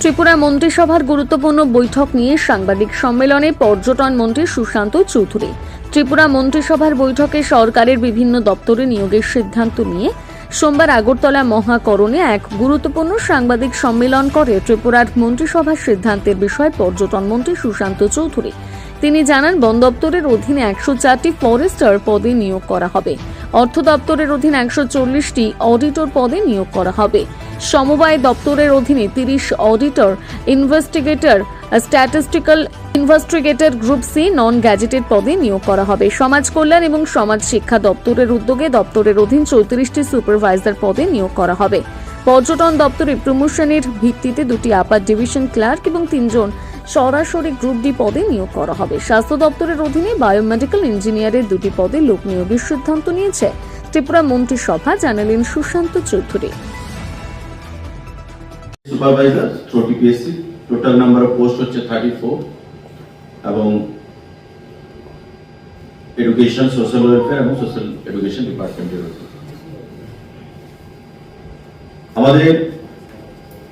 ত্রিপুরা মন্ত্রিসভার গুরুত্বপূর্ণ বৈঠক নিয়ে সাংবাদিক সম্মেলনে পর্যটন মন্ত্রী সুশান্ত চৌধুরী। ত্রিপুরা মন্ত্রিসভার বৈঠকে সরকারের বিভিন্ন দপ্তরে নিয়োগের সিদ্ধান্ত নিয়ে সোমবার আগরতলা মহাকরণে এক গুরুত্বপূর্ণ সাংবাদিক সম্মেলন করে ত্রিপুরার মন্ত্রিসভার সিদ্ধান্তের বিষয়ে পর্যটন মন্ত্রী সুশান্ত চৌধুরী। তিনি জানান, বন দপ্তরের অধীনে একশো চারটি ফরেস্টার পদে নিয়োগ করা হবে। অর্থ দপ্তরের অধীনে একশো চল্লিশটি অডিটর পদে নিয়োগ করা হবে। সমবায় দপ্তরের অধীনে তিরিশ auditor, investigator, statistical investigator group C non gazetted পদে নিয়োগ করা হবে। সমাজ কল্যাণ এবং সমাজ শিক্ষা দপ্তরের উদ্যোগে দপ্তরের অধীন চৌত্রিশটি সুপারভাইজার পদে নিয়োগ করা হবে। পর্যটন দপ্তরে প্রমোশনের ভিত্তিতে দুটি আপার ডিভিশন ক্লার্ক এবং তিনজন সরাসরি গ্রুপ ডি পদে নিয়োগ করা হবে। স্বাস্থ্য দপ্তরের অধীনে বায়োমেডিক্যাল ইঞ্জিনিয়ারের দুটি পদে লোক নিয়োগের সিদ্ধান্ত নিয়েছে। ত্রিপুরা মন্ত্রিসভা জানালেন Sushanta Chowdhury. Supervisor total number of post হচ্ছে থার্টি ফোর এবং এডুকেশন সোশ্যাল ওয়েলফেয়ার এবং সোশ্যাল এডুকেশন ডিপার্টমেন্টের আমাদের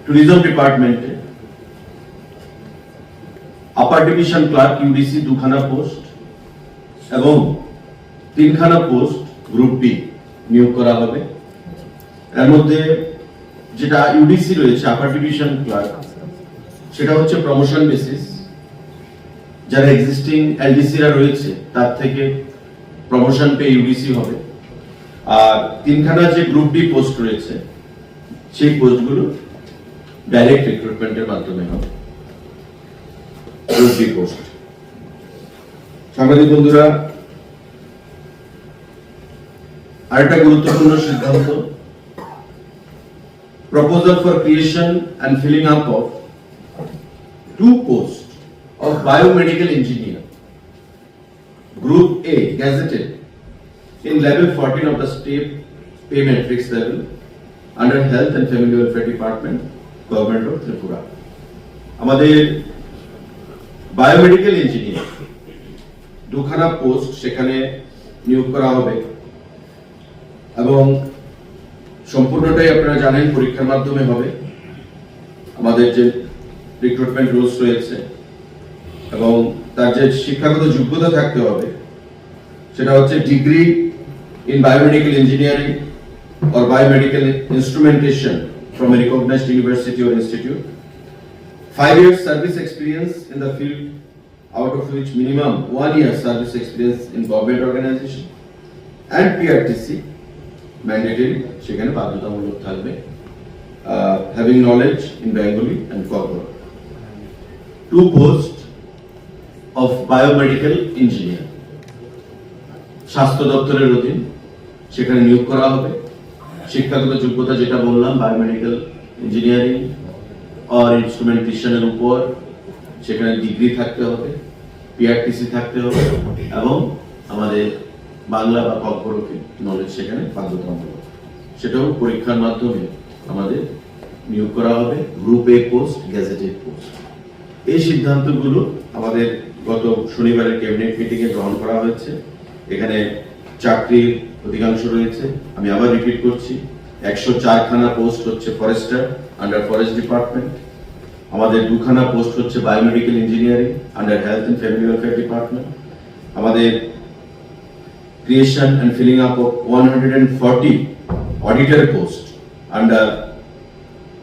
ট্যুরিজম ডিপার্টমেন্টে আপার ডিভিশন ক্লার্ক ইউডিসি দুখানা পোস্ট এবং তিনখানা পোস্ট গ্রুপ বি নিয়োগ করা হবে। এর মধ্যে যেটা ইউডিসি রয়েছে আপার ডিভিশন ক্লার্ক সেটা হচ্ছে প্রমোশন বেসিস যারা এক্সিস্টিং এলডিসিরা রয়েছে, তার থেকে প্রমোশন পেয়ে ইউডিসি হবে। আর তিনখানা যে গ্রুপ ডি পোস্ট রয়েছে, সেই পোস্টগুলো ডাইরেক্ট রিক্রুটমেন্টের মাধ্যমে হবে। গ্রুপ ডি পোস্ট সাংবাদিক বন্ধুরা, আরেকটা গুরুত্বপূর্ণ সিদ্ধান্ত, proposal for creation and filling up of two posts of biomedical engineer, Group A, gazetted, in level 14 of the state pay matrix level under Health and Family Welfare Department, Government of Tripura. আমাদের biomedical engineer দুখানা post সেখানে নিয়োগ করা হবে এবং সম্পূর্ণটাই আপনারা জানেন পরীক্ষার মাধ্যমে হবে আমাদের যে রিক্রুটমেন্ট রুলস রয়েছে এবং তার যে শিক্ষাগত যোগ্যতা থাকতে হবে সেটা হচ্ছে degree in biomedical engineering or biomedical instrumentation from a recognized university or institute. Five years service experience in the field, out of which minimum one year service experience in government organization and PRTC mandatory সেখানে বাধ্যতামূলক থাকবে having knowledge in Bengali and corporate to post of biomedical engineer স্বাস্থ্য দপ্তরের অধীন, সেখানে নিয়োগ করা হবে। শিক্ষাগত যোগ্যতা যেটা বললাম বায়োমেডিক্যাল ইঞ্জিনিয়ারিং আর ইনস্ট্রুমেন্টেশনের উপর, সেখানে ডিগ্রি থাকতে হবে পিআরটিসি থাকতে হবে এবং আমাদের বাংলা বা কর্পোরেটে নলেজ সেখানে বাধ্যতামূলক সেটাও পরীক্ষার মাধ্যমে আমাদের নিয়োগ করা হবে group A post gazetted post এই সিদ্ধান্তগুলো আমাদের গত শনিবারের ক্যাবিনেট মিটিং এ গ্রহণ করা হয়েছে। এখানে চাকরির অধিকাংশ রয়েছে। আমি আবার রিপিট করছি, একশো চারখানা পোস্ট হচ্ছে ফরেস্টার আন্ডার ফরেস্ট ডিপার্টমেন্ট। আমাদের দুখানা পোস্ট হচ্ছে biomedical engineering under health and family welfare department. আমাদের creation creation and filling up of 140 auditor posts under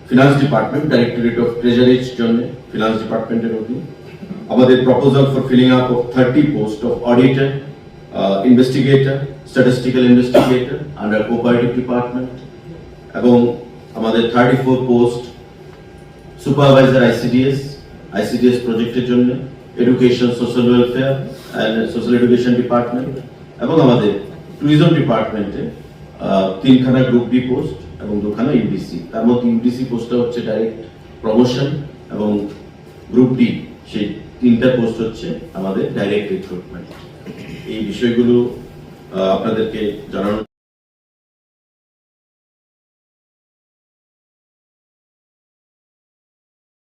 finance department directorate of treasury জন্য finance department এর অধীন। আমাদের for filling up of 30 posts of auditor uh, investigator statistical investigator under cooperative department এবং আমাদের 34 post supervisor ICDS ICDS প্রজেক্টের জন্য education social welfare and social education department এবং আমাদের ট্যুরিজম ডিপার্টমেন্টে তিনখানা গ্রুপ ডি পোস্ট এবং দুখানা ইউডিসি তার মধ্যে ইউডিসি পোস্টটা হচ্ছে ডাইরেক্ট প্রমোশন এবং গ্রুপ ডি সেই তিনটা পোস্ট হচ্ছে আমাদের ডাইরেক্ট রিক্রুটমেন্ট এই বিষয়গুলো আপনাদেরকে জানানো